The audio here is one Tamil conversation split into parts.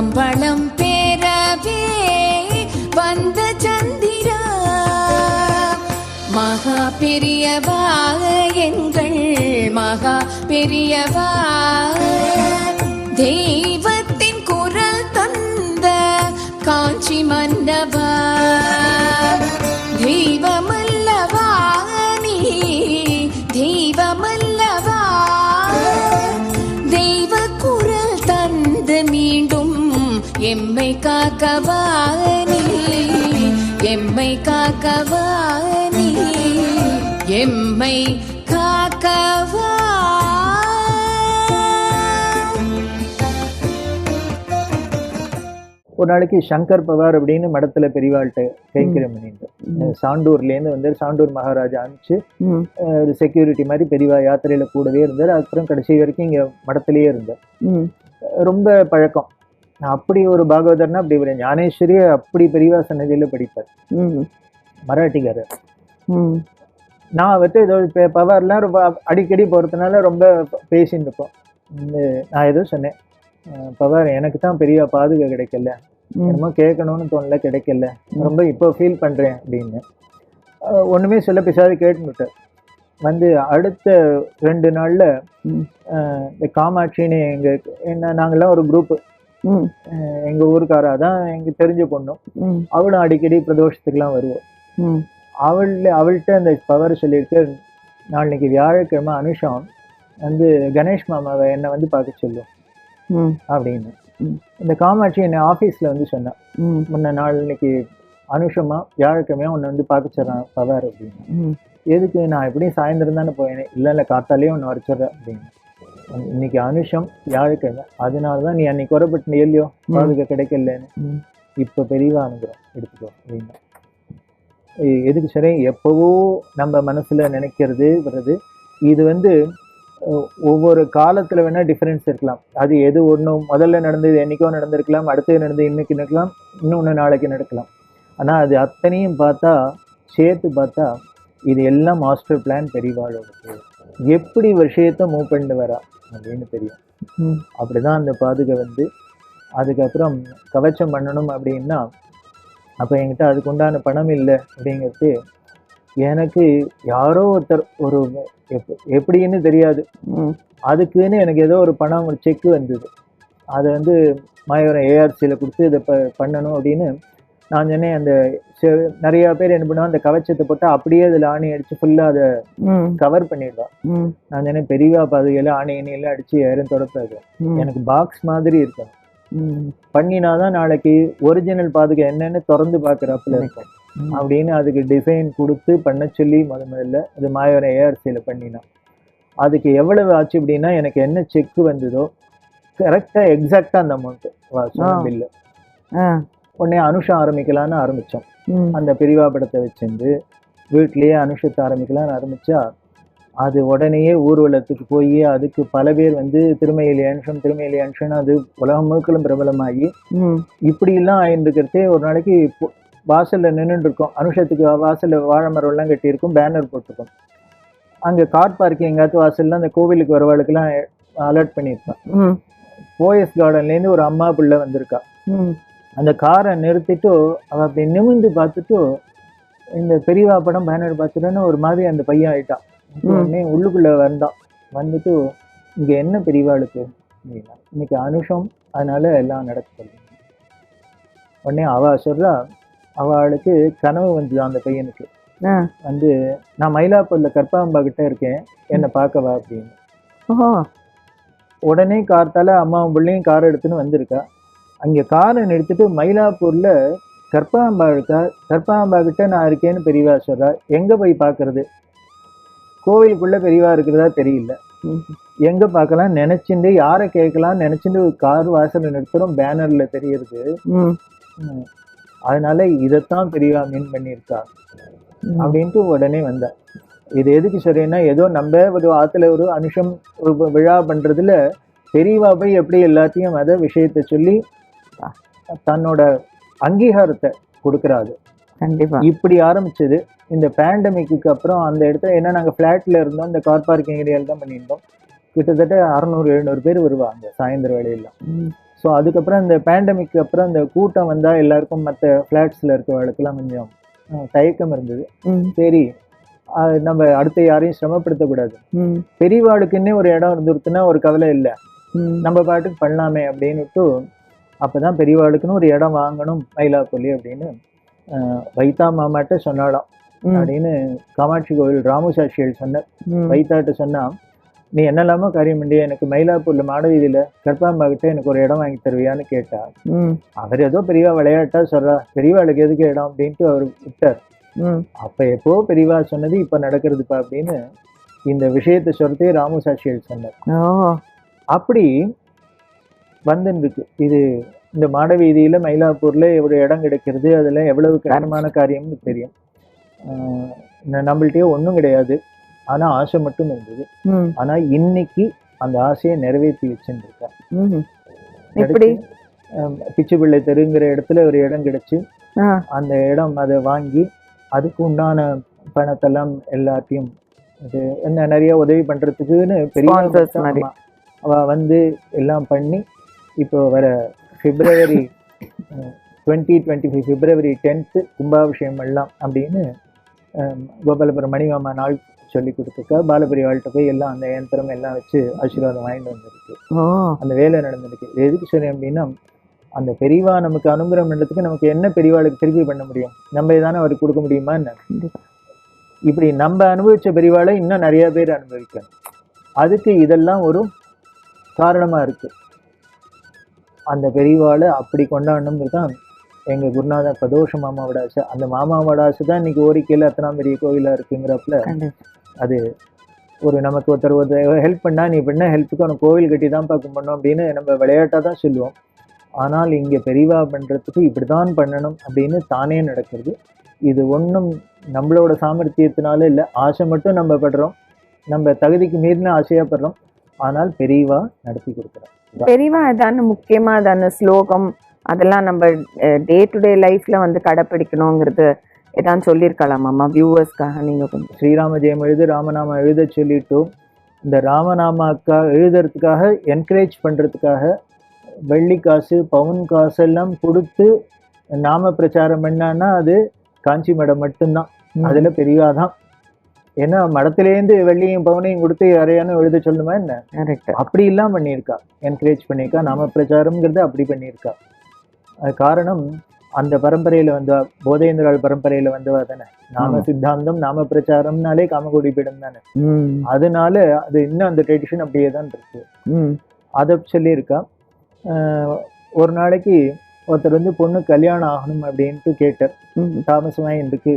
உலகம் பேரவே வந்த சந்திரா. மகா பெரியவா எங்கள் மகா பெரியவா. தெய்வத்தின் குரல் தந்த காஞ்சி மன்னவா காக்கவா நீ எம்மை காக்கவா நீ எம்மை காக்கவா ஒரு நாளைக்கு சங்கர் பவார் அப்படின்னு மடத்துல பெரியவாள்கிட்ட கைக்கிரம் பண்ணிட்டு சாண்டூர்லேருந்து வந்து சாண்டூர் மகாராஜா அனுப்பிச்சு ஒரு செக்யூரிட்டி மாதிரி பெரியவா யாத்திரையில கூடவே இருந்தார். அப்புறம் கடைசி வரைக்கும் இங்க மடத்திலேயே இருந்தார். ரொம்ப பழக்கம். நான் அப்படி ஒரு பாகவதர்னா அப்படி ஒரு ஞானேஸ்வரிய அப்படி பெரியவா சன்னதியில படிப்பார். ம், மராட்டிக்காரர். நான் அவர்கிட்ட ஏதோ இப்போ பவர்லாம் ரொம்ப அடிக்கடி போகிறதுனால ரொம்ப பேசின்னு இருப்போம். நான் ஏதோ சொன்னேன். பவர் எனக்கு தான் பெரிய பாதுகா கிடைக்கல. என்னமோ கேட்கணும்னு தோணல கிடைக்கல. ரொம்ப இப்போ ஃபீல் பண்ணுறேன் அப்படின்னு. ஒண்ணுமே சொல்ல பேசாது கேட்டுட்டார் வந்து அடுத்த ரெண்டு நாள்ல இந்த காமாட்சின்னு எங்க என்ன நாங்கெல்லாம் ஒரு குரூப் ம், எங்க ஊருக்காரா தான் எங்க தெரிஞ்ச பொண்ணும். அவளும் அடிக்கடி பிரதோஷத்துக்குலாம் வருவோம் அவள் அவள்கிட்ட அந்த பவர் சொல்லியிருக்கு நாளைக்கு வியாழக்கிழமை அனுஷம் வந்து கணேஷ் மாமாவை என்னை வந்து பார்க்க சொல்லும். ம், அப்படின்னு. இந்த காமாட்சி என்னை ஆஃபீஸில் வந்து சொன்னான் முன்ன நாள் இன்னைக்கு அனுஷமா வியாழக்கிழமையா உன்னை வந்து பார்க்க சொல்கிறான் பவர் அப்படின்னு. ம், எதுக்கு நான் எப்படியும் சாயந்தரம் தானே போவேன் இல்லை இல்லை காத்தாலேயே உன்னை வரைச்சிடுறேன் அப்படின்னு. இன்னைக்கு அனுஷம் வியாழக்கிழமை. அதனால தான் நீ அன்னைக்கு வரப்பட்டு இல்லையோ? பாதுகா கிடைக்கலன்னு. இப்போ பெரியவா அனுகிறோம் எடுத்துக்கோ அப்படின்னா எதுக்கு சரி எப்போவோ நம்ம மனசுல நினைக்கிறது வருது இது வந்து ஒவ்வொரு காலத்துல வேணா டிஃபரன்ஸ் இருக்கலாம். அது எது ஒன்றும் முதல்ல நடந்தது என்னைக்கோ நடந்திருக்கலாம் அடுத்தது நடந்தது இன்னைக்கு நடக்கலாம் இன்னொன்று நாளைக்கு நடக்கலாம். ஆனா அது அத்தனையும் பார்த்தா சேர்த்து பார்த்தா இது எல்லாம் மாஸ்டர் பிளான் பெரியவாளோடது. எப்படி விஷயத்தை மூவ் பண்ணிட்டு வரா? அப்படின்னு தெரியும். அப்படிதான் அந்த பாதுகை வந்து. அதுக்கப்புறம் கவச்சம் பண்ணணும் அப்படின்னா அப்போ என்கிட்ட அதுக்கு உண்டான பணம் இல்லை அப்படிங்கிறது எனக்கு யாரோ ஒருத்தர் ஒரு எப் எப்படின்னு தெரியாது. அதுக்குன்னு எனக்கு ஏதோ ஒரு பணம் ஒரு செக் வந்தது. அதை வந்து மாயவரம் ஏஆர்சியில் கொடுத்து இதை ப பண்ணணும் அப்படின்னு நான் சொன்னேன் அந்த நிறைய பேர் என்ன பண்ணுவாங்க அந்த கவச்சத்தை போட்டு அப்படியே அதில் ஆணி அடித்து ஃபுல்லாக அதை கவர் பண்ணிடுவான். நான் சொன்னேன் பெரியவா பாதுகையில் ஆணி எண்ணெயெல்லாம் அடித்து யாரும் தொடப்பாது எனக்கு பாக்ஸ் மாதிரி இருக்கும். பண்ணினாதான் நாளைக்கு ஒரிஜினல் பாதுகை என்னன்னு திறந்து பார்க்குறாப்புல இருக்கும். அப்படின்னு அதுக்கு டிசைன் கொடுத்து பண்ண சொல்லி முத முதல்ல அது மாயவரம் ஏஆர்சியில் பண்ணினான். அதுக்கு எவ்வளவு ஆச்சு அப்படின்னா எனக்கு என்ன செக் வந்ததோ கரெக்டாக எக்ஸாக்டாக அந்த ஆ. பில்லு உடனே அனுஷம் ஆரம்பிக்கலான்னு ஆரம்பித்தோம் அந்த பெரியவா படத்தை வச்சிருந்து வீட்லேயே அனுஷத்தை ஆரம்பிக்கலாம்னு ஆரம்பிச்சா அது உடனேயே ஊர்வலத்துக்கு போய் அதுக்கு பல பேர் வந்து திருமையிலி அனுஷம் திருமையிலி அனுஷம் அது உலகம் முழுக்களும் பிரபலமாகி ம், இப்படியெல்லாம் ஆயிருந்துக்கிறதே ஒரு நாளைக்கு வாசல்ல நின்றுட்டு இருக்கோம் அனுஷத்துக்கு வாசல்ல வாழை மரம் எல்லாம் கட்டியிருக்கும் பேனர் போட்டிருக்கோம். அங்க கார் பார்க்கிங் எங்காச்சும் வாசல்ல அந்த கோவிலுக்கு வரவாளுக்கெல்லாம் அலர்ட் பண்ணியிருப்பேன். போயஸ் கார்டன்லேருந்து ஒரு அம்மா பிள்ளை வந்திருக்கா. அந்த காரை நிறுத்திட்டு அவ அப்படி நிமிர்ந்து பார்த்துட்டு இந்த பெரியவா படம் பேனர் பார்த்துட்டோன்னு ஒரு மாதிரி அந்த பையன் ஆயிட்டான். உடனே உள்ளுக்குள்ள வந்தான். வந்துட்டு இங்க என்ன பெரியவாளுக்கு அப்படின்னா இன்னைக்கு அனுஷம். அதனால எல்லாம் நடக்குது உடனே அவ சொல்றா அவளுக்கு கனவு வந்தது அந்த பையனுக்கு. வந்து நான் மயிலாப்பூர்ல கற்பாம்பா கிட்ட இருக்கேன். என்னை பார்க்கவா அப்படின்னு. உடனே கார்த்தால அம்மாவும் பிள்ளையும் கார் எடுத்துன்னு வந்திருக்கா. அங்கே காரை நிறுத்திட்டு மயிலாப்பூர்ல கற்பாம்பா இருக்கா கற்பாம்பா கிட்ட நான் இருக்கேன்னு பெரியவா சொல்றா எங்க போய் பார்க்கறது கோவிலுக்குள்ள பெரியவா இருக்கிறதா தெரியல. எங்க பார்க்கலாம் நினைச்சுட்டு யாரை கேட்கலாம் நினைச்சுட்டு கார் வாசல்ல நிறுத்துறோம் பேனர்ல தெரியுது. அதனால இதைத்தான் பெரியவா மீன் பண்ணியிருக்கா. அப்படின்ட்டு உடனே வந்தா இது எதுக்கு சரின்னா ஏதோ நம்ம ஒரு ஆத்துல ஒரு அனுஷம் ஒரு விழா பண்றதுல பெரியவா போய் எப்படி எல்லாத்தையும் அத விஷயத்தை சொல்லி தன்னோட அங்கீகாரத்தை கொடுக்கறாது கண்டிப்பா. இப்படி ஆரம்பிச்சது இந்த பேண்டமிக்கு அப்புறம் அந்த இடத்துல ஏன்னா நாங்க ஃபிளாட்ல இருந்தோம் இந்த கார் பார்க்கிங் ஏரியால தான் பண்ணியிருந்தோம். கிட்டத்தட்ட அறநூறு எழுநூறு பேர் வருவாங்க சாயந்தர வேலையெல்லாம். ஸோ அதுக்கப்புறம் இந்த பேண்டமிக்கு அப்புறம் இந்த கூட்டம் வந்தா எல்லாருக்கும் மற்ற ஃப்ளாட்ஸில் இருக்கவங்களுக்கெல்லாம் கொஞ்சம் தயக்கம் இருந்தது. சரி நம்ம அடுத்த யாரையும் சிரமப்படுத்தக்கூடாது. பெரியவாளுக்குன்னே ஒரு இடம் இருந்துருச்சுன்னா ஒரு கவலை இல்லை. நம்ம பாட்டுக்கு பண்ணலாமே அப்படின்னுட்டு அப்பதான் பெரியவாளுக்குன்னு ஒரு இடம் வாங்கணும் மயிலாப்பள்ளி அப்படின்னு வைத்தா மாமாட்ட சொன்னாலாம். அப்படின்னு காமாட்சி கோவில் ராமசாட்சிகள் சொன்ன. வைத்தாட்ட சொன்னா நீ என்னெல்லாமோ காரியம் பண்ணி எனக்கு மயிலாப்பூர்ல மாடவீதியில கற்பாம்பா கிட்ட எனக்கு ஒரு இடம் வாங்கி தருவியான்னு கேட்டா. அவர் ஏதோ பெரியவா விளையாட்டா சொல்றா பெரியவாளுக்கு எதுக்கு இடம்? அப்படின்ட்டு அவர் விட்டார். அப்ப எப்போ பெரியவா சொன்னது இப்ப நடக்கிறதுப்பா அப்படின்னு இந்த விஷயத்தை சொல்றதே ராமசாட்சிகள் சொன்னார். அப்படி வந்துருக்கு. இது இந்த மாடவீதியில மயிலாப்பூர்ல ஒரு இடம் கிடைக்கிறது அதுல எவ்வளவு கஷ்டமான காரியம்னு தெரியும். ஆஹ் ந- நம்மள்ட்டயே ஒண்ணும் கிடையாது. ஆனா ஆசை மட்டும் இருந்தது. ம். ஆனா இன்னைக்கு அந்த ஆசையை நிறைவேற்றி வச்சுருக்கா ம் எப்படி? பிச்சு பிள்ளை தெருங்கிற இடத்துல ஒரு இடம் கிடைச்சு அந்த இடம் அதை வாங்கி அதுக்கு உண்டான பணத்தெல்லாம் எல்லாத்தையும் இது என்ன நிறைய உதவி பண்றதுக்குன்னு பெரிய வந்து எல்லாம் பண்ணி இப்போ வர February twenty twenty five February tenth கும்பாபிஷேகம் எல்லாம் அப்படின்னு அஹ், கோபாலபுரம் மணிமாமா நாள் சொல்லி கொடுத்துருக்கா. பாலபெரியவாள்கிட்ட போய் எல்லாம் அந்த யந்திரம் எல்லாம் வச்சு ஆசீர்வாதம் வாங்கிட்டு வந்திருக்கு. அந்த வேலை நடந்திருக்கு. எதுக்கு சரி அப்படின்னா அந்த பெரியவா நமக்கு அனுகிரகம் பண்ணுறதுக்கு நமக்கு என்ன பெரியவாளுக்கு திருப்பி பண்ண முடியும்? நம்ம தானே அவருக்கு கொடுக்க முடியுமா என்ன. இப்படி நம்ம அனுபவிச்ச பெரியவாளை இன்னும் நிறைய பேர் அனுபவிக்கணும். அதுக்கு இதெல்லாம் ஒரு காரணமா இருக்கு. அந்த பெரியவாளை அப்படி கொண்டாடணுங்கிறது தான் எங்க குருநாதர் பிரதோஷ மாமாவோட ஆசை அந்த மாமாவோட ஆசை தான் இன்னைக்கு ஓரிக்கையில் அத்தனை பெரிய கோவிலா இருக்குங்கிறப்பல அது ஒரு நமக்கு ஒருத்தர் ஒருத்தர் ஹெல்ப் பண்ணா நீ பண்ண ஹெல்ப்புக்கு உனக்கு கோவில் கட்டி தான் பார்க்க பண்ணணும் அப்படின்னு நம்ம விளையாட்டா தான் சொல்லுவோம். ஆனால் இங்க பெரியவா பண்றதுக்கு இப்படிதான் பண்ணணும் அப்படின்னு தானே நடக்கிறது. இது ஒண்ணும் நம்மளோட சாமர்த்தியத்தினால இல்லை. ஆசை மட்டும் நம்ம படுறோம். நம்ம தகுதிக்கு மீறின ஆசையா படுறோம். ஆனால் பெரியவா நடத்தி கொடுக்குறோம் பெரியவா ஏதான முக்கியமா ஏதான ஸ்லோகம். அதெல்லாம் நம்ம டே டு டே லைஃப்ல வந்து கடைப்பிடிக்கணுங்கிறது ஏதாவது சொல்லியிருக்கலாமாம்மா வியூவர்ஸ்க்காக நீங்க கொஞ்சம். ஸ்ரீராம ஜெயம் எழுது ராமநாமம் எழுத சொல்லிட்டோம். இந்த ராமநாமாக்கா எழுதுறதுக்காக என்கரேஜ் பண்றதுக்காக வெள்ளி காசு பவுன் காசு எல்லாம் கொடுத்து நாம பிரச்சாரம் பண்ணான்னா அது காஞ்சி மடம் மட்டும்தான். அதுல பெரியவாதான் ஏன்னா மடத்திலேருந்து வெள்ளியும் பவுனையும் கொடுத்து யாரையானும் எழுத சொல்லணுமா என்ன? கரெக்ட் அப்படி எல்லாம் பண்ணியிருக்கா. என்கரேஜ் பண்ணியிருக்கா. நாம பிரச்சாரம்ங்கிறத அப்படி பண்ணியிருக்கா. அது காரணம் அந்த பரம்பரையில வந்த போதேந்திராள் பரம்பரையில வந்தவா தானே? நாம. சித்தாந்தம் நாம பிரச்சாரம்னாலே காமகோடி பீடம் தானே அதனால அது இன்னும் அந்த ட்ரெடிஷன் அப்படியே தான் இருக்கு. அதை சொல்லியிருக்கா. ஒரு நாளைக்கு ஒருத்தர் வந்து பொண்ணு கல்யாணம் ஆகணும் அப்படின்ட்டு கேட்டார். தாமசமாக இருக்கு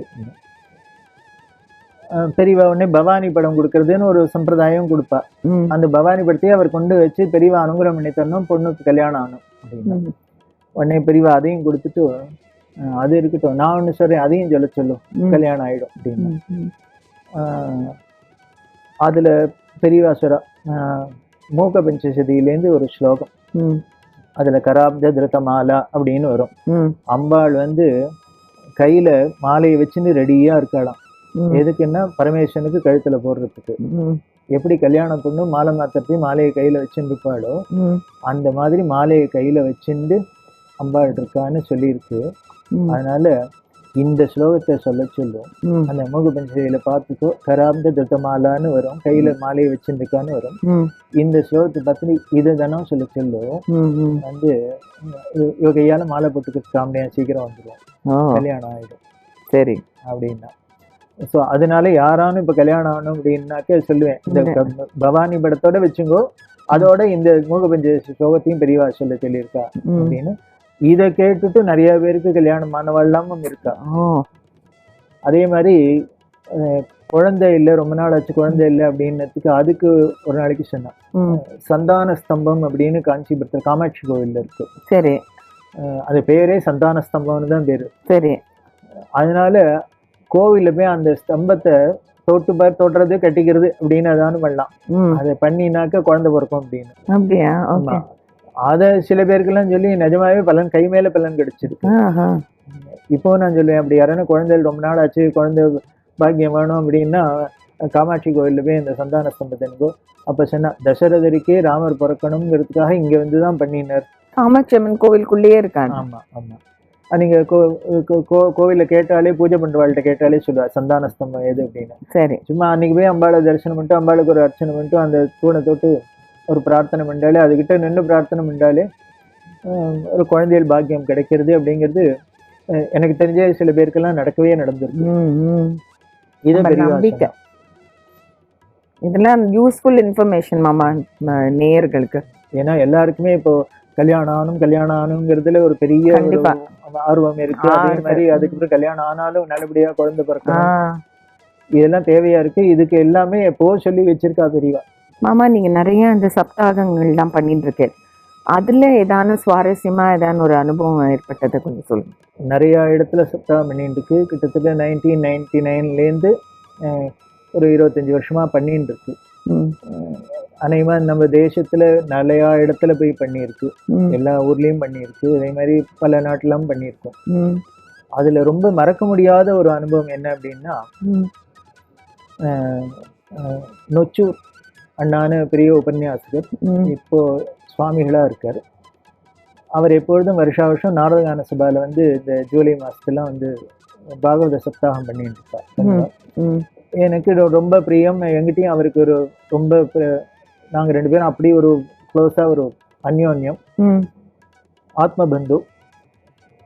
பெரியவா உடனே பவானி படம் கொடுக்கறதுன்னு ஒரு சம்பிரதாயம் கொடுப்பா. அந்த பவானி படத்தையே அவர் கொண்டு வச்சு பெரியவா அனுகிரகம் பண்ணி தரணும் பொண்ணுக்கு கல்யாணம் ஆகணும் அப்படின்னு. உடனே பெரியவா அதையும் கொடுத்துட்டு அது இருக்கட்டும் நான் ஒன்று சொல்றேன் அதையும் சொல்ல சொல்லும் கல்யாணம் ஆயிடும் அப்படின்னு. அதுல பெரியவா சொல்றா ஆஹ் மூக்க பஞ்சசதியிலேருந்து ஒரு ஸ்லோகம். அதுல கராப்த திருத்த மாலா அப்படின்னு வரும். அம்பாள் வந்து கையில மாலையை வச்சுன்னு ரெடியா இருக்கலாம் எதுக்குன்னா பரமேஸ்வரனுக்கு கழுத்துல போடுறதுக்கு. எப்படி கல்யாண பொண்ணு மாலை மாத்திரத்தையும் மாலையை கையில ம். அந்த மாதிரி மாலையை கையில வச்சுண்டு அம்பாள் இருக்கான்னு சொல்லியிருக்கு அதனால இந்த ஸ்லோகத்தை சொல்ல சொல்லும். ம். அந்த மூக பஞ்சையில பார்த்துக்கோ கராந்த திருத்தமாலான்னு வரும். கையில மாலையை வச்சிருக்கான்னு வரும். இந்த ஸ்லோகத்தை பார்த்து இது தானே சொல்ல சொல்லும். ம் ம். வந்து இவ- கையால மாலை போட்டுக்க காமெடியா சீக்கிரம் வந்துடும் கல்யாணம் ஆயிடும். சரி. அப்படின்னா. ஸோ அதனால யாரானும் இப்ப கல்யாணம் ஆகணும் அப்படின்னாக்க சொல்லுவேன். இந்த பவானி படத்தோட வச்சுங்கோ அதோட இந்த மூகபஞ்ச ஸ்லோகத்தையும் பெரியவா சொல்ல சொல்லியிருக்கா அப்படின்னு. இதை கேட்டுட்டு நிறைய பேருக்கு கல்யாணம் ஆனவள்லாமும் இருக்கா. அதே மாதிரி குழந்தை இல்லை ரொம்ப நாள் ஆச்சு குழந்தை இல்லை அப்படின்னதுக்கு அதுக்கு ஒரு நாளைக்கு சொன்னான் சந்தான ஸ்தம்பம் அப்படின்னு காஞ்சிபுரத்தில் காமாட்சி கோவில்ல இருக்கு. சரி. அது பேரே சந்தான ஸ்தம்பம்னு தான் பேரு. சரி. அதனால கோவில்ல போய் அந்த ஸ்தம்பத்தை தொட்டு பார் தொடுறது கட்டிக்கிறது அப்படின்னு அதானு பண்ணலாம். அதை பண்ணினாக்க குழந்தை பிறக்கும் அப்படின்னு. அப்படியா? ஆமா. ஓகே. அதை சில பேருக்கெல்லாம் சொல்லி நிஜமாவே பலன் கை மேல பலன் கிடைச்சிருக்கு. இப்போ நான் சொல்லுவேன் அப்படி யாரான குழந்தைகள் ரொம்ப நாள் ஆச்சு குழந்தை பாக்கியம் வேணும் அப்படின்னா காமாட்சி கோவில்ல போய் இந்த சந்தான ஸ்தம்பத்தினுக்கோ அப்ப சொன்னா தசரதருக்கே ராமர் பிறக்கணுங்கிறதுக்காக இங்க வந்து தான் பண்ணினார். காமாட்சி அம்மன் கோவிலுக்குள்ளேயே இருக்காங்க. ஆமா ஆமா. நீங்க கோ கோவில்ல கேட்டாலே பூஜை பண்றவாள்கிட்ட கேட்டாலே சொல்லுவா சந்தான ஸ்தம்பம் எது அப்படின்னு. சரி. சும்மா அன்னைக்கு போய் அம்பாளை தரிசனம் பண்ணிட்டு அம்பாளுக்கு ஒரு அர்ச்சனை பண்ணிட்டு அந்த தூணை தொட்டு ஒரு பிரார்த்தனை பண்ணாலே அதுகிட்ட நின்று பிரார்த்தனை பண்ணாலே ஒரு குழந்தைகள் பாக்கியம் கிடைக்கிறது அப்படிங்கிறது எனக்கு தெரிஞ்ச சில பேருக்கெல்லாம் நடக்கவே நடந்திருக்கு. இது நம்பிக்கை. இதெல்லாம் யூஸ்ஃபுல் இன்ஃபர்மேஷன் மாமா நேயர்களுக்கு. ஏன்னா எல்லாருக்குமே இப்போ கல்யாணம் ஆனும் கல்யாணம் ஆனுங்கிறதுல ஒரு பெரிய. ஆர்வம் இருக்கு. அதே. மாதிரி அதுக்கப்புறம் கல்யாணம் ஆனாலும் நல்லபடியா குழந்தை பிறக்கணும். இதெல்லாம் தேவையா இருக்கு. இதுக்கு எல்லாமே எப்போ சொல்லி வச்சிருக்கா பெரியவா? மாமா நீங்க நிறைய இந்த சப்தாகங்கள்லாம் பண்ணிட்டு இருக்கேன் அதுல ஏதான சுவாரஸ்யமா ஏதான ஒரு அனுபவம் ஏற்பட்டதை கொஞ்சம் சொல்லுங்க. நிறைய இடத்துல சப்தாகம் பண்ணிட்டு இருக்கு கிட்டத்தட்ட நைன்டீன் நைன்டி நைன்லேருந்து ஒரு இருபத்தஞ்சி வருஷமா பண்ணிட்டு இருக்கு அநேகமா நம்ம தேசத்துல நிறையா இடத்துல போய் பண்ணியிருக்கு. எல்லா ஊர்லயும் பண்ணியிருக்கு. அதே மாதிரி பல நாட்டிலும் பண்ணியிருக்கோம். அதுல ரொம்ப மறக்க முடியாத ஒரு அனுபவம் என்ன அப்படின்னா நொச்சூர் அண்ணான்னு பெரிய உபன்யாசகர் இப்போ சுவாமிகளா இருக்காரு. அவர் எப்பொழுதும் வருஷா வருஷம் நாரதகான சபால வந்து இந்த ஜூலை மாசத்துலாம் வந்து பாகவத சப்தாகம் பண்ணிட்டு இருப்பார். எனக்கு ரொம்ப பிரியம். எங்கிட்டயும் அவருக்கு ஒரு ரொம்ப ப- நாங்க ரெண்டு பேரும் அப்படி ஒரு க்ளோஸா ஒரு அந்யோன்யம். ம். ஆத்ம பந்து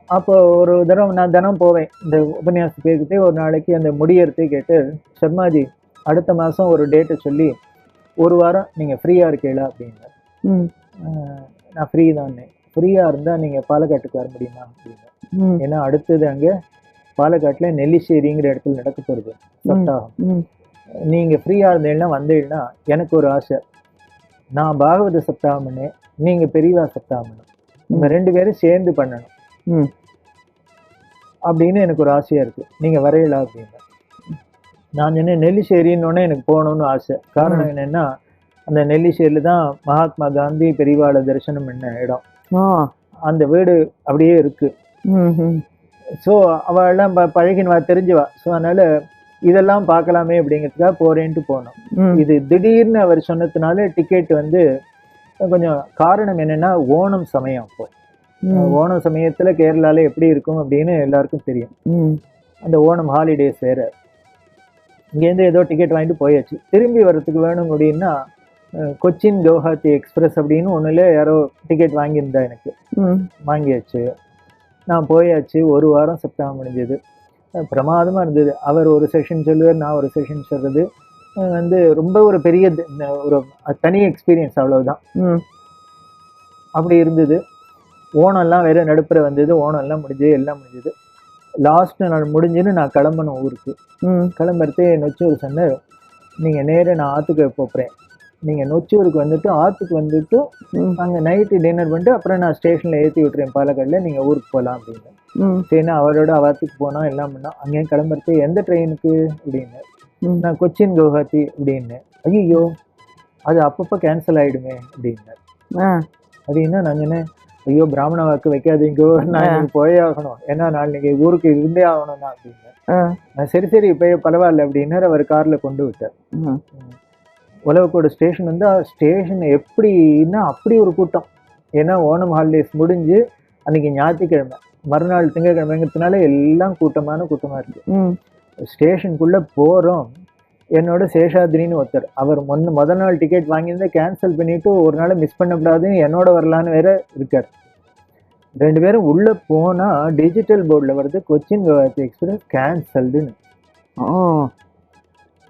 அப்போ ஒரு தடவை நான் தினம் போவேன். இந்த உபன்யாசம் கேட்கிட்டே ஒரு நாளைக்கு அந்த முடியறதை கேட்டு சர்மாஜி அடுத்த மாதம் ஒரு டேட்டை சொல்லி ஒரு வாரம் நீங்கள் ஃப்ரீயாக இருக்கீங்களா? ஆஹ் நான் ஃப்ரீ தானே ஃப்ரீயாக இருந்தால் நீங்கள் பாலக்காட்டுக்கு வர முடியுமா? அப்படின்னு. ஏன்னா அடுத்தது அங்கே பாலக்காட்டில் நெல்லிச்சேரிங்கிற இடத்துல நடக்க போகிறது சப்தாகம். நீங்கள் ஃப்ரீயாக இருந்தீங்கன்னா வந்தீங்கன்னா எனக்கு ஒரு ஆசை. நான் பாகவத சப்தாகம் பண்ணேன் நீங்கள் பெரியவா சப்தாகம் பண்ணணும் நம்ம ரெண்டு பேரும் சேர்ந்து பண்ணணும். ம். அப்படின்னு எனக்கு ஒரு ஆசையாக இருக்குது நீங்கள் வரையலாம் அப்படின்னு. நான் சொன்னேன் நெல்லிச்சேரின்னொன்னே எனக்கு போகணும்னு ஆசை. காரணம் என்னென்னா அந்த நெல்லிச்சேரியில் தான் மகாத்மா காந்தி பெரியவாளை தரிசனம் பண்ண இடம். அந்த வீடு அப்படியே இருக்குது ஸோ அவள்லாம் ப பழகினவா தெரிஞ்சவா. ஸோ அதனால் இதெல்லாம் பார்க்கலாமே அப்படிங்கிறதுக்காக போகிறேன்ட்டு போனோம். இது திடீர்னு அவர் சொன்னதுனால டிக்கெட் வந்து கொஞ்சம் காரணம் என்னென்னா ஓணம் சமயம் அப்போ. ஓணம் சமயத்தில் கேரளால எப்படி இருக்கும் அப்படின்னு எல்லாருக்கும் தெரியும். அந்த ஓணம் ஹாலிடேஸ் வேற. இங்கேருந்து ஏதோ டிக்கெட் வாங்கிட்டு போயாச்சு. திரும்பி வர்றதுக்கு வேணும் அப்படின்னா கொச்சின் கவுஹாத்தி எக்ஸ்பிரஸ் அப்படின்னு ஒன்றுல யாரோ டிக்கெட் வாங்கியிருந்தா எனக்கு. வாங்கியாச்சு. நான் போயாச்சு ஒரு வாரம் சப்தாகம் முடிஞ்சது. அஹ், பிரமாதமா இருந்தது. அவர் ஒரு செஷன் சொல்லுவார் நான் ஒரு செஷன் சொல்றது. அஹ், வந்து ரொம்ப ஒரு பெரிய ஒரு தனி எக்ஸ்பீரியன்ஸ் அவ்வளவுதான். ம். அப்படி இருந்தது. ஓணம்லாம் வேற நடுப்புற வந்தது. ஓணம்லாம் முடிஞ்சது எல்லாம் முடிஞ்சது. லாஸ்ட் நாள் முடிஞ்சுன்னு நான் கிளம்பணும் ஊருக்கு. ம். கிளம்புறதே நொச்சூர் சொன்னார். நீங்கள் நேரா நான் ஆற்றுக்கு போகிறேன் நீங்கள் நொச்சூருக்கு வந்துட்டு ஆற்றுக்கு வந்துட்டு அங்கே நைட்டு டின்னர் பண்ணிட்டு அப்புறம் நான் ஸ்டேஷனில் ஏற்றி விட்டுறேன் பாலக்காடில். நீங்கள் ஊருக்கு போகலாம் அப்படின்னு. ம். சரினா அவரோட அவாத்துக்கு போனோம் எல்லாம் பண்ணோம் அங்கேயும் கிளம்புறது எந்த ட்ரெயினுக்கு அப்படின்னு. நான் கொச்சின் கவுஹாத்தி அப்படின்னு. ஐயோ அது அப்பப்போ கேன்சல் ஆகிடுமே அப்படின்னு. ஆ. அப்படின்னா நான் சொன்னேன் ஐயோ பிராமண வாக்கு வைக்காதீங்கோ நான் போயே ஆகணும். ஏன்னா நாளைக்கு ஊருக்கு இருந்தே ஆகணும் நான் அப்படின்னு சரி சரி இப்போ பரவாயில்ல அப்படின்னாரு அவர் காரில் கொண்டு விட்டார். ம் உலகக்கோடு ஸ்டேஷன் வந்து ஸ்டேஷன் எப்படின்னா அப்படி ஒரு கூட்டம். ஏன்னா ஓணம் ஹாலிடேஸ் முடிஞ்சு அன்னைக்கு ஞாயிற்றுக்கிழமை மறுநாள் திங்கக்கிழமைங்கிறதுனால எல்லாம் கூட்டமான கூட்டமா இருக்கு. ம். ஸ்டேஷனுக்குள்ள போறோம். என்னோட சேஷாத்ரின்னு ஒருத்தர் அவர் முன்ன முத நாள் டிக்கெட் வாங்கியிருந்தா கேன்சல் பண்ணிட்டு ஒரு நாள் மிஸ் பண்ணக்கூடாதுன்னு என்னோட வரலான்னு வேற இருக்கார். ரெண்டு பேரும் உள்ள போனா டிஜிட்டல் போர்டில் வருது கொச்சின் எக்ஸ்பிரஸ் கேன்சல்டுன்னு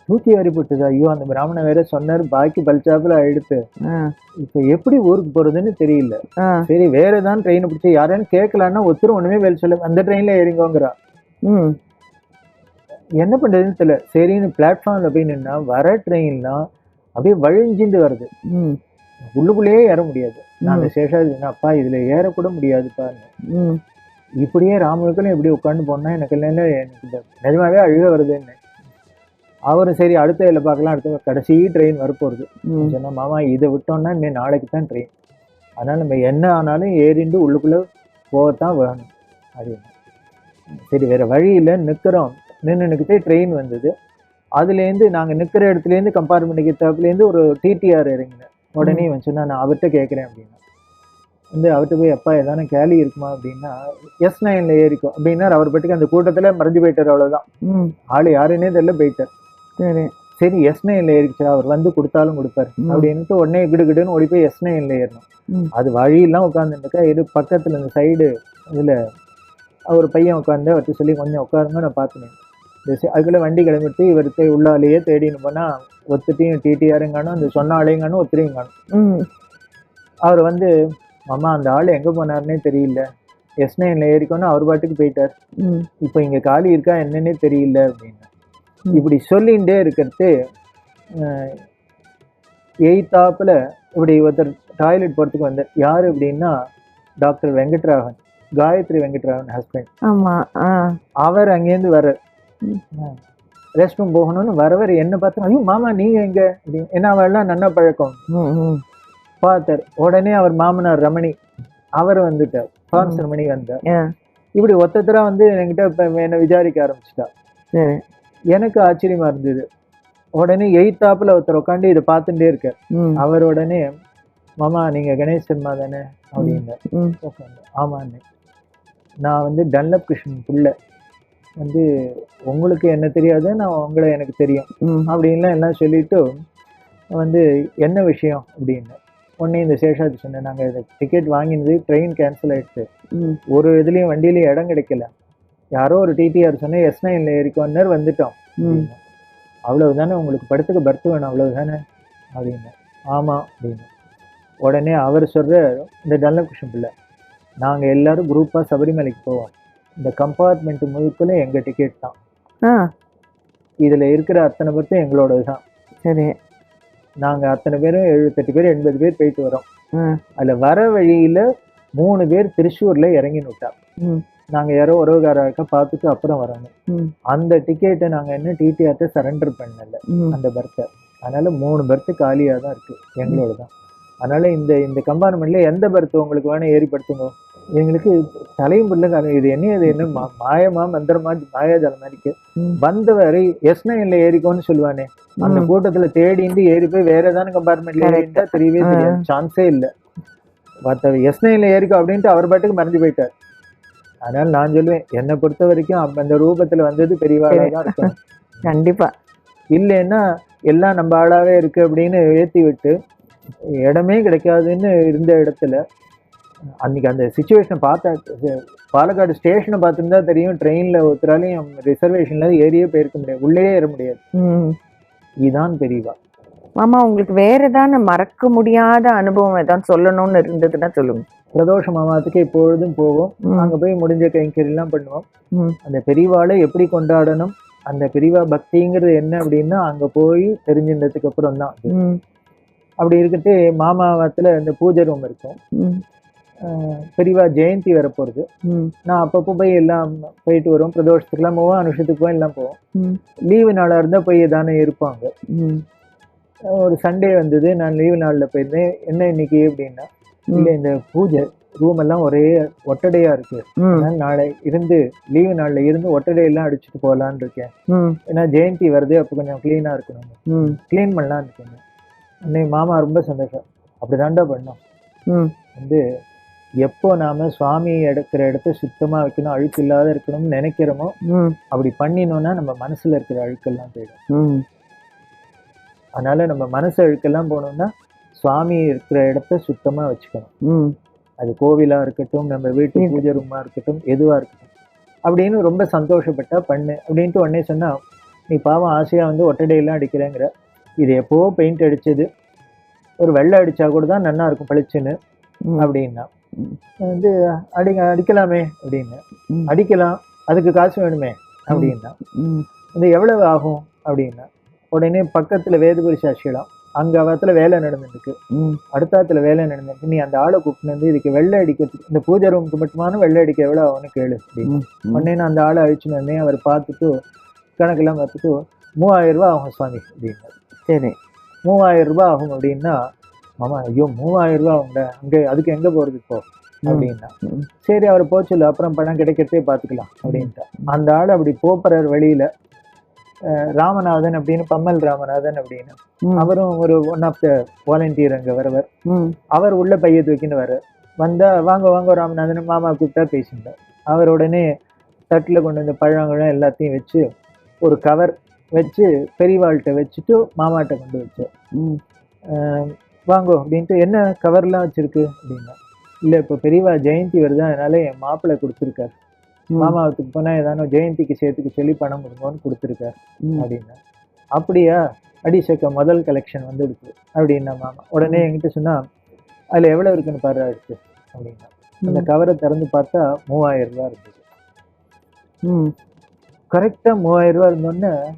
தூக்கி அறிப்பட்டது ஐயோ அந்த பிராமணன் வேற சொன்னார் பாக்கி பல்சாப்பில் எடுத்து இப்போ எப்படி ஊருக்கு போறதுன்னு தெரியல. சரி வேற ஏதாவது ட்ரெயின் பிடிச்சி யாரையும் கேட்கலான்னா ஒருத்தர் ஒண்ணுமே வேலை சொல்ல அந்த ட்ரெயின்ல ஏறிங்கோங்கிறா. ம். என்ன பண்றதுன்னு தெரியல. சரின்னு பிளாட்ஃபார்ம்ல போய் நின்னா வர ட்ரெயின்னா அப்படியே வழிஞ்சிண்டு வருது. ம். உள்ளுக்குள்ளேயே ஏற முடியாது. நான் அந்த சேஷாதி அப்பா இதுல ஏறக்கூட முடியாதுப்பா. ம். இப்படியே ராமனுக்குள்ள இப்படி உட்காந்து போனா எனக்கு இல்லைன்னா எனக்கு நிஜமாவே அழுக வருதுன்னு. அவரும் சரி அடுத்த இதில் பார்க்கலாம் அடுத்த கடைசி ட்ரெயின் வரப்போகுது. ம். சொன்னா மாமா இதை விட்டோம்னா இன்னும் நாளைக்கு தான் ட்ரெயின் அதனால நம்ம என்ன ஆனாலும் ஏறிண்டு உள்ளுக்குள்ள போகத்தான் வேணும். அப்படின்னு சரி வேற வழி இல்லை நிற்கிறோம். நின்று நிற்கிட்டே ட்ரெயின் வந்தது. அதுலேருந்து நாங்கள் நிற்கிற இடத்துலேருந்து கம்பார்ட்மெண்ட் கிட்டாப்லேருந்து ஒரு டிடிஆர் இறங்கினேன். உடனே இவன் சொன்னா நான் அவர்கிட்ட கேட்குறேன் அப்படின்னா. வந்து அவர்கிட்ட போய் அப்பா எதான கேலி இருக்குமா? அப்படின்னா எஸ் நைன்ல ஏறிக்கும் அப்படின்னா அவர் பாட்டுக்கு அந்த கூட்டத்தில் மறைஞ்சு போயிட்டார் அவ்வளோதான் ஆள் யாருன்னே தெரியல போயிட்டார். சரி. சரி எஸ் நைன்ல ஏறிச்சு அவர் வந்து கொடுத்தாலும் கொடுப்பாரு. அப்படின்ட்டு உடனே கிடுகிடுன்னு ஓடி போய் எஸ் நைன்ல ஏறணும். அது வழியெல்லாம் உட்காந்துருக்கா இது பக்கத்துல இந்த சைடு இதுல ஒரு பையன் உட்காந்து அவர்கிட்ட சொல்லி கொஞ்சம் உட்காருங்க நான் பார்த்துனேன் இந்த சி- அதுக்குள்ள வண்டி கிளம்பிட்டு இவர்கிட்ட உள்ளாலேயே தேடின்னு போனா ஒத்துட்டையும் டிடிஆரும் காணும் அந்த சொன்ன ஆளையும் காணும் ஒத்துரையும் காணும் அவர் வந்து மாமா அந்த ஆள் எங்க போனாருன்னே தெரியல. எஸ் நைன்ல ஏறிக்கோன்னு அவர் பாட்டுக்கு போயிட்டார். இப்போ இங்க காலி இருக்கா என்னன்னே தெரியல அப்படின்னு. இப்படி சொல்லிகிட்டே இருக்கிறது எயித்தாப்புல இப்படி ஒருத்தர் டாய்லெட் போகிறதுக்கு வந்தார் யார் அப்படின்னா டாக்டர் வெங்கட்ராகவன் காயத்ரி வெங்கட்ராகவன் ஹஸ்பண்ட் ஆமா ஆ. அவர் அங்கேருந்து வர ரெஸ்ட் ரூம் போகணும்னு வரவர் என்ன பார்த்து ஐயோ மாமா நீங்க எங்க? அப்படின்னு ஏன்னா அவெல்லாம் நன்னா பழக்கம். பார்த்தார். உடனே அவர் மாமனார் ரமணி அவர் வந்துட்டார். ஃபான்ஸ் ரமணி வந்தார். இப்படி ஒத்தத்தரா வந்து என்கிட்ட இப்போ என்னை விசாரிக்க ஆரம்பிச்சிட்டா. எனக்கு ஆச்சரியமா இருந்தது. உடனே எயித்தாப்புல ஒருத்தர் உட்காந்து இதை பார்த்துட்டே இருக்கார். அவர் உடனே மாமா நீங்க கணேஷ் சர்மா தானே? அப்படின்னார் ம். உட்காந்து ஆமான்னு நான் வந்து டன்லப் கிருஷ்ணன் புள்ள. வந்து உங்களுக்கு என்ன தெரியாது நான் உங்களை எனக்கு தெரியும். அப்படின்லாம் எல்லாம் சொல்லிட்டு வந்து என்ன விஷயம்? அப்படின்னு. உடனே இந்த சேஷாதி சொன்னேன் நாங்கள் டிக்கெட் வாங்கினது ட்ரெயின் கேன்சல் ஆயிடுச்சு. ம். ஒரு இதுலேயும் வண்டியிலையும் இடம் கிடைக்கல. யாரோ ஒரு டிடிஆர் சொன்னேன் எஸ் நைன்ல ஏறிக்கோன்னர் வந்துட்டோம் ம். அவ்வளவுதானே உங்களுக்கு படத்துக்கு பர்த் வேணும் அவ்வளவுதானே? அப்படின்னு ஆமாம் அப்படின்னு. உடனே அவர் சொல்ற இந்த டல்லகிருஷ்ணன் பிள்ளை நாங்கள் எல்லாரும் குரூப்பாக சபரிமலைக்கு போவோம். இந்த கம்பார்ட்மெண்ட் முழுக்கல எங்கள் டிக்கெட் தான் ஆ. இதில் இருக்கிற அத்தனை பேர்த்தும் எங்களோடது தான் சரி. நாங்கள் அத்தனை பேரும் எழுபத்தெட்டு பேர் எண்பது பேர் போயிட்டு வரோம். அதில் வர வழியில் மூணு பேர் திருச்சூரில் இறங்கி விட்டா ம். நாங்கள் யாரோ உறவுகாரக்க பார்த்துட்டு அப்புறம் வரணும் அந்த டிக்கெட்டை நாங்கள் என்ன டிடிஆர்ட்ட சரண்டர் பண்ணல. அந்த பர்த்தை அதனால மூணு பர்த்து காலியாக தான் இருக்கு. எங்களோட தான் அதனால இந்த இந்த கம்பார்ட்மெண்ட்ல எந்த பர்த் உங்களுக்கு வேணும் ஏறிப்படுத்துங்க எங்களுக்கு தலையும் பிள்ளை காரணம். இது என்ன இது என்ன? மா- மாயமா மந்திரமா மாயாஜாலம் மாதிரி ம். வந்தவரை எஸ் நைன்ல ஏறிக்கோன்னு சொல்லுவானே. அந்த. கூட்டத்துல தேடிந்து ஏறி போய் வேற ஏதாவது கம்பார்ட்மெண்ட்ல. ஏறிட்டா தெரியவே சான்ஸே இல்லை. மற்ற எஸ் நைன்ல ஏறிக்கோ அப்படின்ட்டு அவர் பாட்டுக்கு மறைஞ்சு போயிட்டார். அதனால நான் சொல்லுவேன் என்னை பொறுத்த வரைக்கும் அந்த ரூபத்துல வந்தது பெரியவாளா தான் இருக்கணும். கண்டிப்பா. இல்லைன்னா எல்லாம் நம்ம ஆளாவே இருக்கு அப்படின்னு ஏத்தி விட்டு இடமே கிடைக்காதுன்னு இருந்த இடத்துல அன்னைக்கு அந்த சுச்சுவேஷனை பார்த்தா பாலக்காடு ஸ்டேஷனை பார்த்துருந்தா தெரியும் ட்ரெயினில் ஒருத்தராலையும் ரிசர்வேஷன்ல ஏறியே போயிருக்க முடியாது உள்ளே ஏற முடியாது. ம். இதுதான் பெரியவா. மாமா உங்களுக்கு வேற ஏதாவது மறக்க முடியாத அனுபவம் ஏதாவது சொல்லணும்னு இருந்ததுன்னா சொல்லுங்க. பிரதோஷ மாமாத்துக்கு எப்பொழுதும் போவோம். அங்க போய் முடிஞ்ச கைங்கரியெல்லாம் பண்ணுவோம். அந்த பெரியவாளை எப்படி கொண்டாடணும் அந்த பெரியவா பக்திங்கிறது என்ன அப்படின்னா அங்க போய் தெரிஞ்சிருந்ததுக்கு அப்புறம் தான் அப்படி இருக்கிறது மாமாவத்துல இந்த பூஜை ரூம் இருக்கும். பெரியவா ஜெயந்தி வரப்போகுது ம், நான் அப்பப்போ போய் எல்லாம் போயிட்டு வரோம் பிரதோஷத்துக்குலாம் போவோம் அனுஷத்துக்கு எல்லாம் போவோம். லீவு நாளாக இருந்தால் போய் தானே இருப்பாங்க. ஒரு சண்டே வந்தது நான் லீவு நாளில் போயிருந்தேன். என்ன இன்னைக்கு அப்படின்னா இல்லை இந்த பூஜை ரூம் எல்லாம் ஒரே ஒட்டடையா இருக்கு. நாளை இருந்து லீவு நாளில் இருந்து ஒட்டடையெல்லாம் அடிச்சுட்டு போகலான்னு இருக்கேன். ஏன்னா ஜெயந்தி வருது அப்போ கொஞ்சம் க்ளீனாக இருக்கணும். க்ளீன் பண்ணலான்னு இருக்கேன் அன்னைக்கு மாமா ரொம்ப சந்தோஷம். அப்படிதான்டா பண்ணோம். வந்து எப்போ நாம சுவாமி எடுக்கிற இடத்த சுத்தமா வைக்கணும் அழுக்கு இல்லாத இருக்கணும்னு நினைக்கிறோமோ அப்படி பண்ணினோம்னா நம்ம மனசுல இருக்கிற அழுக்கெல்லாம் போயிடும். அதனால நம்ம மனசு அழுக்கெல்லாம் போகணும்னா சுவாமி இருக்கிற இடத்த சுத்தமா வச்சுக்கணும். ம். அது கோவிலா இருக்கட்டும் நம்ம வீட்டு. பூஜை ரூமா இருக்கட்டும் எதுவா இருக்கட்டும். அப்படின்னு ரொம்ப சந்தோஷப்பட்டா பண்ணு அப்படின்ட்டு உடனே சொன்னா நீ பாவம் ஆசையா வந்து ஒட்டடையெல்லாம் அடிக்கிறேங்கிற. இது எப்போ பெயிண்ட் அடிச்சது. ஒரு வெள்ளை அடிச்சா கூட தான் நல்லா இருக்கும் பளிச்சுன்னு. அப்படின்னா. வந்து அடிங்க அடிக்கலாமே. அப்படின்னு. அடிக்கலாம். அதுக்கு காசு வேணுமே. அப்படின்னா. ம். இது எவ்வளவு ஆகும்? அப்படின்னா. உடனே பக்கத்துல வேதபுரி சாட்சியலாம் அங்க அவத்துல வேலை நடந்துருக்கு. ம். அடுத்தாத்துல வேலை நடந்திருக்கு. நீ அந்த ஆளை கூப்பிட்டு வந்து இதுக்கு வெள்ளை அடிக்கிறதுக்கு இந்த பூஜை ரூமுக்கு மட்டுமான வெள்ளை அடிக்க எவ்வளோ ஆகும்னு கேளு அப்படின்னு. உடனே நான் அந்த ஆளை அழிச்சுன்னு வந்தேன். அவர் பார்த்துட்டு கணக்கெல்லாம் பார்த்துட்டு மூவாயிரம் ரூபாய் ஆகும் சுவாமி அப்படின்னாரு. சரி. மூவாயிரம் ரூபாய் ஆகும் அப்படின்னா மாமா ஐயோ மூவாயிரம் ரூபாய் ஆகுங்க அங்கே அதுக்கு எங்கே போகிறது இப்போ? அப்படின்னா. சரி அவர் போச்சு அப்புறம் பணம் கிடைக்கிறதே பார்த்துக்கலாம் அப்படின்ட்டு. அந்த ஆள் அப்படி போப்புறார் வெளியில ராமநாதன் அப்படின்னு பம்மல் ராமநாதன் அப்படின்னு. அவரும் ஒரு ஒன் ஆஃப் த வாலண்டியர் அங்கே வரவர். அவர் உள்ள பைய தூக்கின்னு வர வந்தா வாங்க வாங்க ராமநாதன் மாமா கூப்பிட்டா பேசிட்டார் அவர் உடனே தட்டில் கொண்டு வந்த பழங்களும் எல்லாத்தையும் வச்சு ஒரு கவர் வச்சு பெரியவாள்கிட்ட வச்சுட்டு மாமாட்ட கொண்டு வச்சார். வாங்கோ அப்படின்ட்டு என்ன கவர்லாம் வச்சிருக்கு? அப்படின்னா இல்லை இப்போ பெரியவா ஜெயந்தி வருது அதனால என் மாப்பிள்ளை கொடுத்துருக்காரு. மாமாவத்துக்கு போனால் ஏதானோ ஜெயந்திக்கு சேர்த்துக்கு சொல்லி பணம் கொடுங்கன்னு கொடுத்துருக்காரு அப்படின்னா. அப்படியா? அடிசக்க முதல் கலெக்ஷன் வந்துடுச்சு அப்படின்னா மாமா. உடனே என்கிட்ட சொன்னா அதுல எவ்வளவு இருக்குன்னு பாரு இருக்கு அப்படின்னா. அந்த கவரை திறந்து பார்த்தா மூவாயிரம் ரூபாய் இருந்தது. ம். கரெக்டா மூவாயிரம் ரூபாய் இருந்தோடனே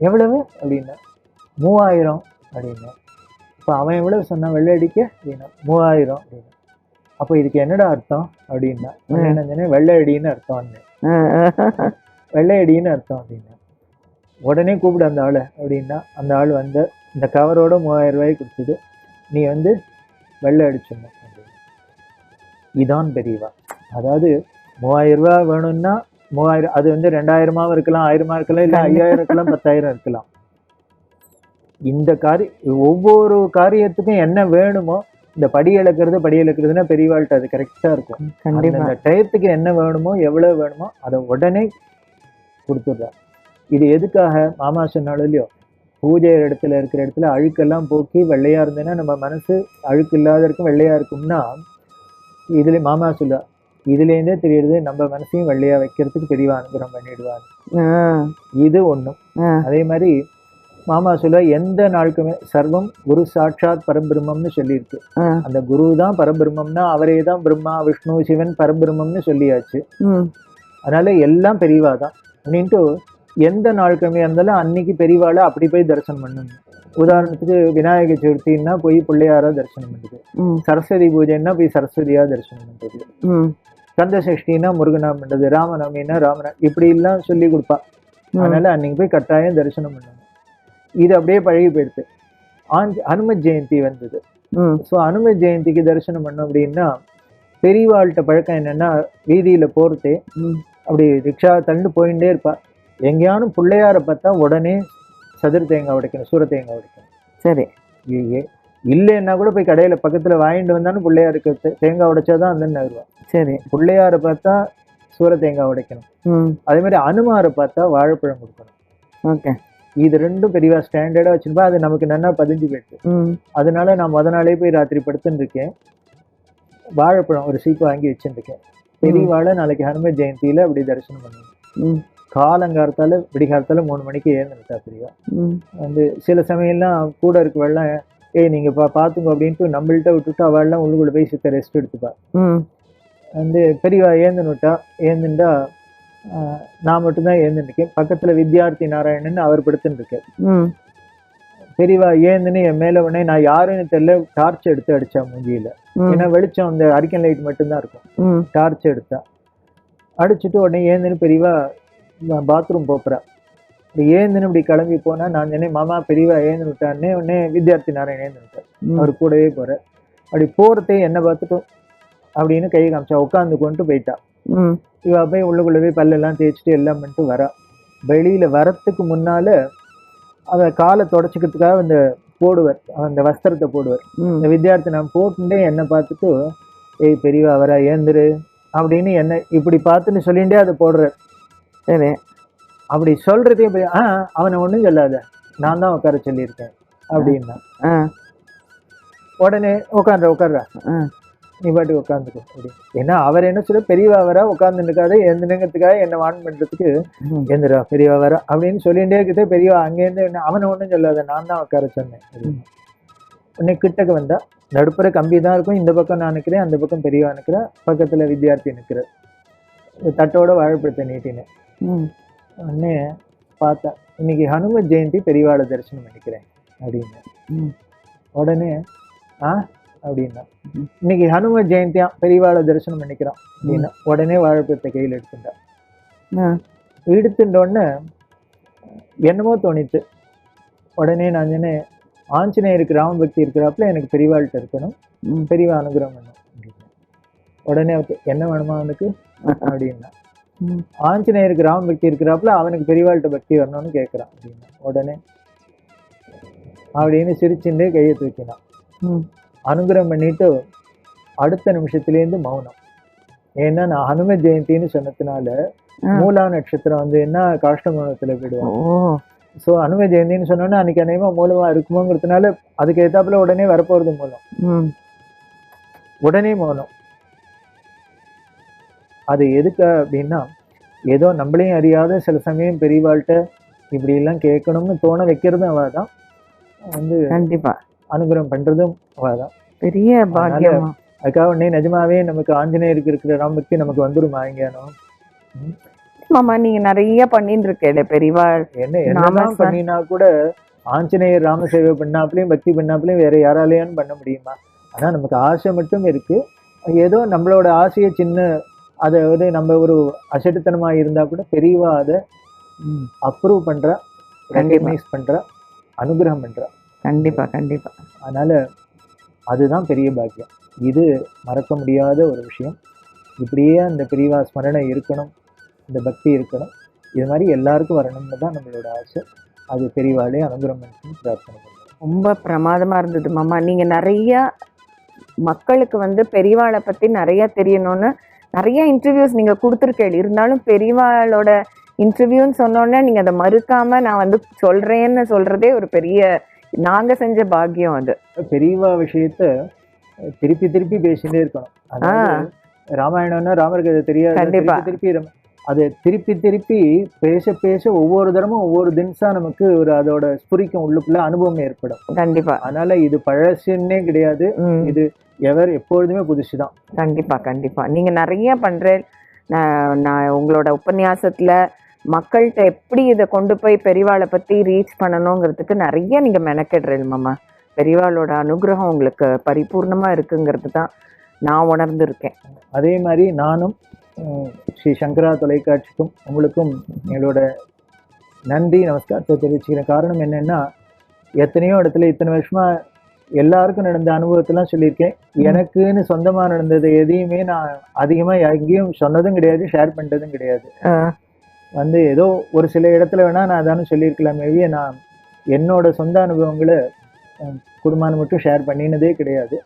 எவ்வளவு? அப்படின்னா மூவாயிரம் அப்படின்னா. இப்போ அவன் எவ்வளவு சொன்னான் வெள்ளை அடிக்க? அப்படின்னா மூவாயிரம் அப்படின்னா. அப்போ இதுக்கு என்னடா அர்த்தம் அப்படின்னா சொன்னேன் வெள்ளை அடின்னு அர்த்தம்னு. வெள்ளை அடின்னு அர்த்தம் அப்படின்னா உடனே கூப்பிடு அந்த ஆளை அப்படின்னா அந்த ஆள் வந்து இந்த கவரோட மூவாயிரம் ரூபாய் கொடுத்தது நீ வந்து வெள்ளை அடிச்சிடணும் இதான் பெரியவா. அதாவது மூவாயிரம் ரூபாய் வேணும்னா மூவாயிரம் அது வந்து ரெண்டாயிரமாவும் இருக்கலாம் ஆயிரமா இருக்கலாம் இல்லை ஐயாயிரம் இருக்கலாம் பத்தாயிரம் இருக்கலாம். இந்த காரி ஒவ்வொரு காரியத்துக்கும் என்ன வேணுமோ இந்த படி இழக்கிறது படி இழக்கிறதுனா பெரியவாள்கிட்ட அது கரெக்டா இருக்கும். கண்டிப்பா. அந்த டயத்துக்கு என்ன வேணுமோ எவ்வளவு வேணுமோ அதை உடனே கொடுத்துட்றா. இது எதுக்காக? மாமா சொன்னாலும் இல்லையோ பூஜை இடத்துல இருக்கிற இடத்துல அழுக்கெல்லாம் போக்கி வெள்ளையா இருந்தேன்னா நம்ம மனசு அழுக்கு இல்லாத இருக்கும் வெள்ளையா இருக்கும்னா இதுல மாமா சொல்லுவா இதுலேருந்தே தெரியுது நம்ம மனசையும் வெள்ளையா வைக்கிறதுக்கு பெரியவா அனுகிரகம் பண்ணிடுவார் ஆ, இது ஒண்ணும். அதே மாதிரி மாமா சொல்லுவா எந்த நாளுக்குமே சர்வம் குரு சாட்சாத் பரபிரம்மம்னு சொல்லியிருக்கு. அந்த குரு தான் பரபிரம்மம்னா அவரே தான் பிரம்மா விஷ்ணு சிவன் பரபிரம்மம்னு சொல்லியாச்சு. அதனால எல்லாம் பெரியவா தான். அப்படின்ட்டு எந்த நாட்கிழமையா இருந்தாலும் அன்னைக்கு பெரியவாளை அப்படி போய் தரிசனம் பண்ணணும். உதாரணத்துக்கு விநாயக சதுர்த்தின்னா போய் பிள்ளையாரா தரிசனம் பண்ணுது ம், சரஸ்வதி பூஜைன்னா போய் சரஸ்வதியா தரிசனம் பண்றது. ம், கந்த சஷ்டினா முருகனா பண்றது ராமநவமின்னா ராமனா இப்படி எல்லாம் சொல்லி கொடுப்பா. அதனால அன்னைக்கு போய் கட்டாயம் தரிசனம் பண்ணணும். இது அப்படியே பழகி போயிடுது. ஆஞ்ச அனுமத் ஜெயந்தி வந்தது. ம், ஸோ அனுமத் ஜெயந்திக்கு தரிசனம் பண்ணோம் அப்படின்னா பெரியவாள்கிட்ட பழக்கம் என்னன்னா வீதியில போறதே ம். அப்படி ரிக்ஷா தள்ளு போயிட்டே இருப்பா. எங்கேயானும் பிள்ளையார பார்த்தா உடனே சதுர தேங்காய் உடைக்கணும் சூர தேங்காய் உடைக்கணும். சரி. ஐயே இல்லைன்னா கூட போய் கடையில பக்கத்துல வாங்கிட்டு வந்தாலும் பிள்ளையாருக்கு தேங்காய் உடைச்சாதான் அந்த வருவா. சரி. பிள்ளையார பார்த்தா சூர தேங்காய் உடைக்கணும். ம். அதே மாதிரி அனுமாரை பார்த்தா வாழைப்பழம் கொடுக்கணும். ஓகே. இது ரெண்டும் பெரியவா ஸ்டாண்டர்டா வச்சிருப்பா அது நமக்கு நல்லா பதிஞ்சு போயிடுது. ம். அதனால நான் முத நாளே போய் ராத்திரி படுத்துன்னு இருக்கேன் வாழைப்பழம் ஒரு சீப்பு வாங்கி வச்சுருக்கேன் பெரியவாளை நாளைக்கு ஹனுமத் ஜெயந்தியில அப்படி தரிசனம் பண்ணுவேன் ம். காலங்காலத்தால விடிகாலத்தால மூணு மணிக்கு ஏந்துட்டா பெரியவா. வந்து சில சமயம்லாம் கூட இருக்க வெள்ளம் ஏய் நீங்க பா பாத்துங்க அப்படின்ட்டு நம்மள்ட்ட விட்டுட்டு அவள்லாம் உள்ளுக்குள்ள போய் சித்த ரெஸ்ட் எடுத்துப்பா. வந்து பெரியவா ஏந்துன்னு விட்டா ஏந்துண்டா ஆஹ், நான் மட்டும்தான் ஏந்துருக்கேன் பக்கத்துல வித்யார்த்தி நாராயணன் அவர் படுத்துன்னு பெரியவா ஏந்துன்னு என் மேல உடனே நான் யாருன்னு தெரியல டார்ச் எடுத்து அடிச்சா மூஞ்சியில. ஏன்னா வெளிச்சம் அந்த அரிக்கன் லைட் மட்டும்தான் இருக்கும். டார்ச் எடுத்தா. அடிச்சுட்டு உடனே ஏந்துன்னு பெரியவா பாத்ரூம் போப்புறா. இப்படி ஏந்துன்னு இப்படி கிளம்பி போனா நான் சொன்னேன் மாமா பெரியவா ஏந்து விட்டான்னே உடனே வித்யார்த்தி நாராயணன் ஏந்து விட்டார். அவர் கூடவே போறார். அப்படி போறதே என்ன பார்த்துட்டோம். அப்படின்னு கை காமிச்சா உட்காந்து கொண்டு போயிட்டா. இவ போய் உள்ளுக்குள்ள போய் பல்லெல்லாம் தேய்ச்சிட்டு எல்லாம் பண்ணிட்டு வரா. வெளியில வரத்துக்கு முன்னால அவ காலை தொடச்சிக்கிறதுக்காக அந்த போடுவர் அந்த வஸ்திரத்தை போடுவார். ம். இந்த வித்தியார்த்தி நான் போட்டுட்டே என்னை பார்த்துட்டு ஏய் பெரியவா வர ஏந்திரு அப்படின்னு என்ன இப்படி பார்த்துன்னு சொல்லிகிட்டே அதை போடுற சரி. அப்படி சொல்றதே பெரிய- ஆ அவனை ஒன்றும் சொல்லாத. நான் தான் உட்கார சொல்லியிருக்கேன் அப்படின்னா. ஆ. உடனே உட்கார்ற உட்கார்ற. நீ பாட்டு உட்காந்துக்கோ அப்படி. ஏன்னா அவர் என்ன சொல்ல பெரியவா வர உட்காந்துருக்காத எந்திரங்கிறதுக்காக என்ன வான் பண்றதுக்கு ம். எந்திரா பெரியவா வர அப்படின்னு சொல்லிகிட்டே இருக்குது பெரியவா அங்கேருந்து என்ன அவனை ஒன்றும் சொல்லாத நான் தான் உட்கார சொன்னேன். உடனே கிட்டக்கு வந்தா நடுப்புற கம்பி தான் இருக்கும் இந்த பக்கம் நான் நிற்கிறேன் அந்த பக்கம் பெரியவா நிற்கிறேன் பக்கத்துல வித்தியார்த்தி நிற்கிறார் தட்டோட வாழைப்பழத்தை நீட்டினேன். உடனே பார்த்தேன் இன்னைக்கு ஹனுமத் ஜெயந்தி பெரியவாளை தரிசனம் பண்ணிக்கிறேன் அப்படின்னு. உடனே ஆ? அப்படின்னா. இன்னைக்கு ஹனுமத் ஜெயந்தியா பெரியவாளை தரிசனம் பண்ணிக்கிறான் அப்படின்னா உடனே வாழைப்பழத்தை கையில் எடுத்துட்டா. ஆ. எடுத்துட்ட உடனே என்னமோ தோணித்து உடனே நான் சொன்னேன் ஆஞ்சநேயருக்கு ராம பக்தி இருக்கிறாப்புல எனக்கு பெரியவாள்கிட்ட இருக்கணும். பெரியவா அனுகிரகம் பண்ணும் உடனே என்ன வேணுமா அவனுக்கு? அப்படின்னா ஆஞ்சநேயருக்கு ராம பக்தி இருக்கிறாப்புல அவனுக்கு பெரியவாள்கிட்ட பக்தி வரணும்னு கேட்குறான் அப்படின்னா உடனே அப்படின்னு சிரிச்சுட்டு கையை தூக்கினான். அனுகிரகம் பண்ணிட்டு அடுத்த நிமிஷத்துலேருந்து மௌனம். ஏன்னா நான் ஹனுமத் ஜெயந்தின்னு சொன்னதுனால. மூலா நட்சத்திரம் வந்து என்ன காஷ்ட மௌனத்துல ஓ. போயிடுவான் ஸோ ஹனுமத் ஜெயந்தின்னு சொன்னோன்னா அன்னைக்கு அநேகமா மூலமா இருக்குமோங்கிறதுனால அதுக்கு ஏத்தாப்புல உடனே வரப்போறது மூலம். உடனே மௌனம். அது எதுக்கு அப்படின்னா ஏதோ நம்மளையும் அறியாத சில சமயம் பெரியவாள்கிட்ட இப்படி எல்லாம் கேட்கணும்னு தோண வைக்கிறதும் அவ தான் வந்து கண்டிப்பா. அனுகிரகம் பண்றதும் அவ தான் பெரிய பாக்கியமா? அதுக்காக உடனே நிஜமாவே நமக்கு ஆஞ்சநேயருக்கு இருக்கிற ராமபக்தி நமக்கு வந்துருமா இங்கேனோ மாமா நீங்க நிறைய பண்ணிட்டு இருக்கேன் பெரியவா என்ன என்னதான் பண்ணினா கூட ஆஞ்சநேயர் ராம சேவை பண்ணாப்புலையும் பக்தி பண்ணாப்புலையும் வேற யாராலையும் பண்ண முடியுமா? ஆனா நமக்கு ஆசை மட்டும் இருக்கு. ஏதோ நம்மளோட ஆசையை சின்ன அதை வந்து நம்ம ஒரு அசட்டுத்தனமா இருந்தா கூட பெரியவா அதை அப்ரூவ் பண்றா. ரெக்கக்னைஸ் பண்றா அனுகிரகம் பண்றா. கண்டிப்பா கண்டிப்பா. அதனால அதுதான் பெரிய பாக்கியம். இது மறக்க முடியாத ஒரு விஷயம். இப்படியே அந்த பெரியவா ஸ்மரணை இருக்கணும் இந்த பக்தி இருக்கணும். இது மாதிரி எல்லாருக்கும் வரணும்னு தான் நம்மளோட ஆசை. அது பெரியவாளே அனுகிரகம் பிரார்த்தனை பண்ணுறோம் ரொம்ப பிரமாதமா இருந்தது மாமா. நீங்க நிறைய மக்களுக்கு வந்து பெரியவாளை பத்தி நிறைய தெரியணும்னு நிறைய இன்டர்வியூஸ் நீங்க கொடுத்துருக்கேள் இருந்தாலும் பெரியவாளோட இன்டர்வியூன்னு சொன்னோன்னே நீங்க அதை மறுக்காம நான் வந்து சொல்றேன்னு சொல்றதே ஒரு பெரிய நாங்க செஞ்ச பாக்கியம் அது. பெரியவா விஷயத்த திருப்பி திருப்பி பேசிட்டே இருக்கணும். ராமாயணம்னா ராமருக்கு அது தெரியாது. கண்டிப்பா. திருப்பி அது திருப்பி திருப்பி பேச பேச ஒவ்வொரு தரமும் ஒவ்வொரு தினசா நமக்கு ஒரு அதோட ஸ்புரிக்கும் உள்ளுக்குள்ள அனுபவம் ஏற்படும். கண்டிப்பா. அதனால இது பழசுன்னே கிடையாது. இது எவர் எப்பொழுதுமே புதுசு தான் கண்டிப்பா கண்டிப்பா. நீங்க நிறைய பண்ற நான் நான் உங்களோட உபன்யாசத்துல மக்கள்கிட்ட எப்படி இதை கொண்டு போய் பெரியவாளை பத்தி ரீச் பண்ணணுங்கிறதுக்கு நிறைய நீங்க மெனக்கெடுறீங்க மாமா. பெரியவாளோட அனுகிரகம் உங்களுக்கு பரிபூர்ணமா இருக்குங்கிறது தான் நான் உணர்ந்திருக்கேன். அதே மாதிரி நானும் ஸ்ரீ சங்கரா தொலைக்காட்சிக்கும் உங்களுக்கும் எங்களோட நன்றி நமஸ்காரத்தை தெரிவிச்சுக்கிறேன் காரணம் என்னன்னா எத்தனையோ இடத்துல இத்தனை வருஷமா எல்லாருக்கும் நடந்த அனுபவத்தெல்லாம் சொல்லியிருக்கேன். எனக்குன்னு சொந்தமா நடந்தது எதையுமே நான் அதிகமா எங்கேயும் சொன்னதும் கிடையாது ஷேர் பண்றதும் கிடையாது. வந்து ஏதோ ஒரு சில இடத்துல வேணா நான் அதானே சொல்லியிருக்கலாம் மேபி நான் என்னோட சொந்த அனுபவங்களை குடும்பம் மட்டும் ஷேர் பண்ணினதே கிடையாது.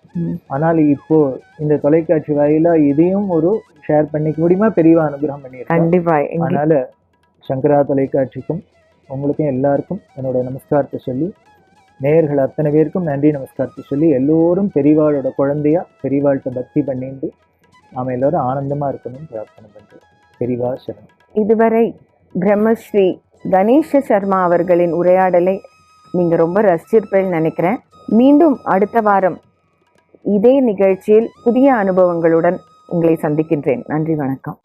ஆனால் இப்போ இந்த தொலைக்காட்சி வாயிலா இதையும் ஒரு ஷேர் பண்ணிக்க முடியுமா? பெரியவா அனுகிரகம் பண்ணியிருக்கேன். கண்டிப்பா. அதனால சங்கரா தொலைக்காட்சிக்கும் உங்களுக்கும் எல்லாருக்கும் என்னோட நமஸ்காரத்தை சொல்லி நேயர்கள் அத்தனை பேருக்கும் நன்றி நமஸ்காரத்தை சொல்லி எல்லோரும் பெரியவாளோட குழந்தையா பெரியவாள்கிட்ட பக்தி பண்ணிட்டு நாம எல்லாரும் ஆனந்தமா இருக்கணும்னு பிரார்த்தனை பண்றோம். பெரியவா சரணம். இதுவரை பிரம்மஸ்ரீ கணேஷ சர்மா அவர்களின் உரையாடலை நீங்க ரொம்ப ரசிச்சிருப்பேன்னு நினைக்கிறேன். மீண்டும் அடுத்த வாரம் இதே நிகழ்ச்சியில் புதிய அனுபவங்களுடன் உங்களை சந்திக்கின்றேன். நன்றி வணக்கம்.